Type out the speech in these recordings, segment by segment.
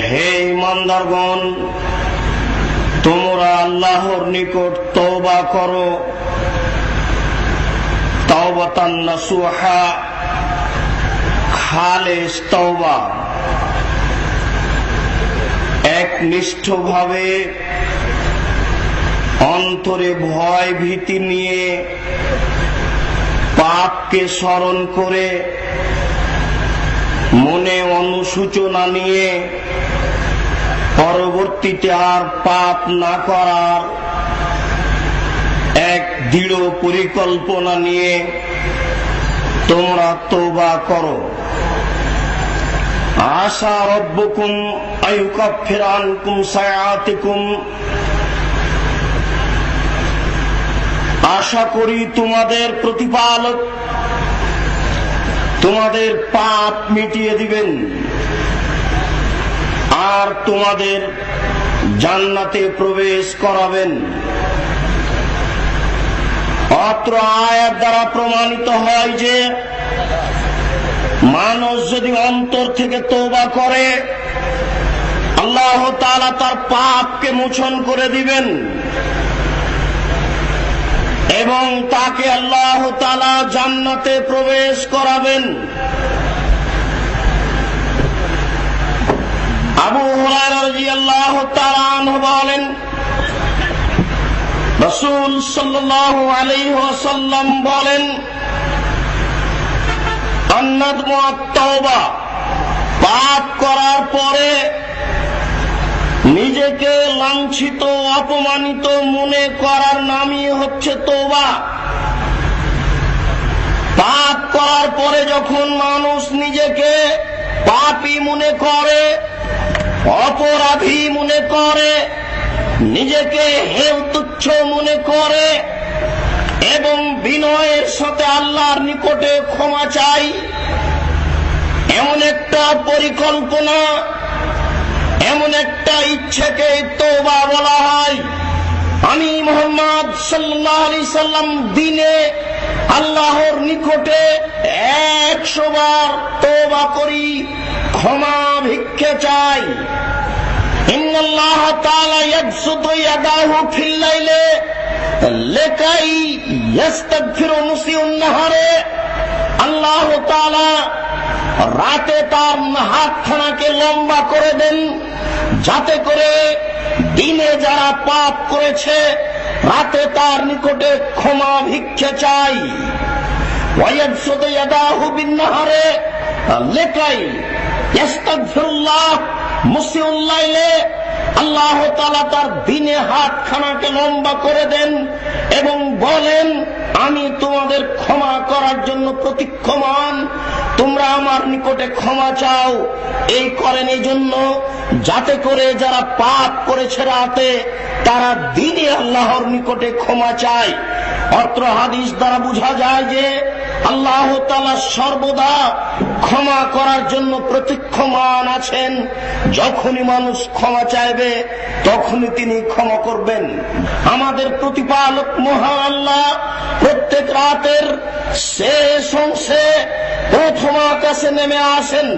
হে ইমানদারগণ, তোমরা আল্লাহর নিকট তওবা করো। তাওবাতান নাসুহা, খালেস তওবা। একনিষ্ঠভাবে অন্তরে ভয় ভীতি নিয়ে পাপকে স্মরণ করে মনে অনুসূচনা নিয়ে পরবর্তীতে আর পাপ না করার এক দৃঢ় পরিকল্পনা নিয়ে তোমরা তোবা করো। আশা রব্বকুম আয়ুকাফিরানকুম সায়াতিকুম আশা করি তোমাদের প্রতিপালক তোমাদের পাপ মিটিয়ে দিবেন। আর তোমাদের জান্নাতে প্রবেশ করাবেন। অত্র আয়াত দ্বারা প্রমাণিত হয় যে, মানুষ যদি অন্তর থেকে তোবা করে, আল্লাহ তাআলা তার পাপকে মোচন করে দিবেন। এবং তাকে আল্লাহ তালা জান্নাতে প্রবেশ করাবেন। আবু আনহু বলেন, রাসূল সাল্লাল্লাহু আলাইহি ওয়াসাল্লাম বলেন পাপ করার পরে নিজেকে লাঞ্ছিত, অপমানিত মনে করার নামই হচ্ছে তোবা পাপ করার পরে যখন মানুষ নিজেকে পাপী মনে করে অপরাধী মনে করে, নিজেকে হেউ তুচ্ছ মনে করে, এবং বিনয়ের সাথে আল্লাহর নিকটে ক্ষমা চাই, এমন একটা পরিকল্পনা, এমন একটা ইচ্ছেকে তোবা বলা হয়। আমি মোহাম্মদ সাল্লাহ আলি সাল্লাম দিনে আল্লাহর নিকটে একশো বার তোবা করি, ক্ষমা ভিক্ষে চাই। নাহারে। আল্লাহ রাতে তার হাতখানাকে লম্বা করে দেন, যাতে করে দিনে যারা পাপ করেছে রাতে তার নিকটে ক্ষমা ভিক্ষে চাই। মুসিউল্লাইলে, আল্লাহ তালা তার দিনে হাত খানাকে লম্বা করে দেন এবং বলেন আমি তোমাদের ক্ষমা করার জন্য প্রতিক্ষমান। তোমরা আমার নিকটে ক্ষমা চাও। এই করেন এই জন্য যাতে করে যারা পাপ করেছে রাতে, তারা দিনে আল্লাহর নিকটে ক্ষমা চায়। অত্র হাদিস দ্বারা বোঝা যায় যে আল্লাহ তালা সর্বদা ক্ষমা করার জন্য প্রতীক্ষমান আছেন। যখনই মানুষ ক্ষমা চাইবে, তখনই তিনি ক্ষমা করবেন। আমাদের প্রতিপালক মহান আল্লাহ প্রত্যেক রাতের শেষ অংশে প্রথম আকাশে নেমে আসেন।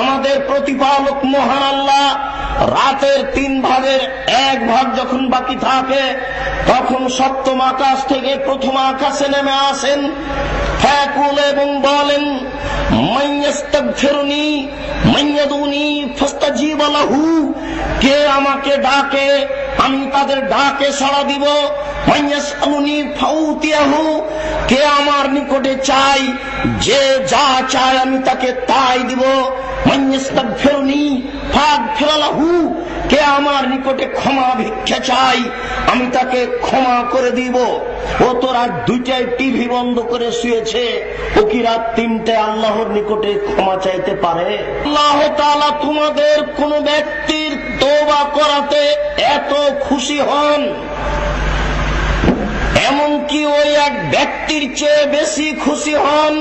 আমাদের প্রতিপালক মহান আল্লাহ রাতের তিন ভাগের এক ভাগ যখন বাকি থাকে, তখন সপ্তম আকাশ থেকে প্রথম আকাশে নেমে আসেন। ফ্যাকুল এবং বলেন কে আমাকে ডাকে, আমি তাদের ডাকে সাড়া দিব। কে আমার নিকটে চাই, যে যা চায় আমি তাকে তাই দিব। মাইয়াস্তাগফিরুনি ফাগফির লাহু কে আমার নিকটে ক্ষমা ভিক্ষা চাই, আমি তাকে ক্ষমা করে দিব। ও তো রাত দুইটায় টিভি বন্ধ করে শুয়েছে, ও কি রাত তিনটায় আল্লাহর নিকটে ক্ষমা চাইতে পারে? আল্লাহ তাআলা তোমাদের কোন ব্যক্তির তোবা করাতে এত খুশি হন। এমনকি ওই এক ব্যক্তির চেয়ে বেশি খুশি হন,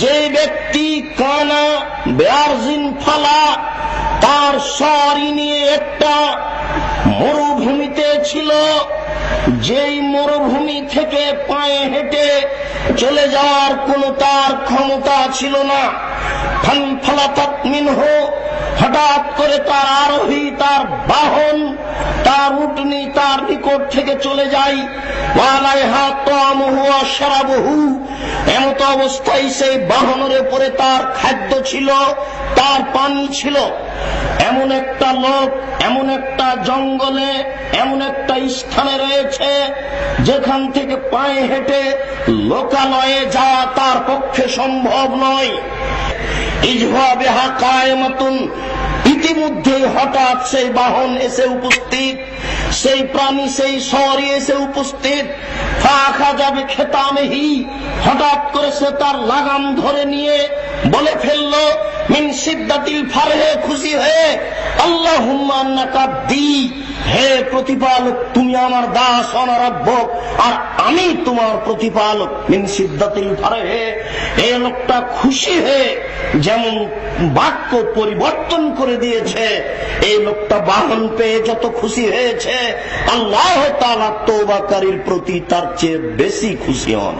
যে ব্যক্তি কানা, বেয়ারজিন ফালা তার সরি নিয়ে একটা মরুভূমিতে ছিল, যেই মরুভূমি থেকে পায়ে হেঁটে চলে যাওয়ার কোনো তার ক্ষমতা ছিল না। মিনহু হঠাৎ করে তার আরোহী, তার বাহন, তার উটনি তার নিকট থেকে চলে যায়। এমত অবস্থায় সেই বাহনের উপরে তার খাদ্য ছিল। তার পানি ছিল। এমন একটা লোক, এমন একটা জঙ্গলে, এমন একটা স্থানে রয়েছে, যেখান থেকে পায়ে হেঁটে লোকালয়ে যাওয়া তার পক্ষে সম্ভব নয়। ইজহা বেহা কায়মাতুন। ইতিমধ্যে হঠাৎ সেই বাহন এসে উপস্থিত, সেই প্রাণী, সেই শহরে এসে উপস্থিত। ফাঁকা যাবে খেতামেহি। হঠাৎ করে সে তার লাগাম ধরে নিয়ে বলে ফেলল, মিন সিদ্ধাতিল ফারহে, খুশি হয়ে আল্লাহ দি। হে প্রতিপালক, তুমি আমার দাস অনারাধ্যক আর আমি তোমার প্রতিপালক, মিন সিদ্ধাতিল ফারহে। এই লোকটা খুশি হয়ে যেমন বাক্য পরিবর্তন করে দিয়েছে এই লোকটা বাহন পেয়ে যত খুশি হয়েছে, আল্লাহ তালা তোবাকারীর প্রতি তার চেয়ে বেশি খুশি হন।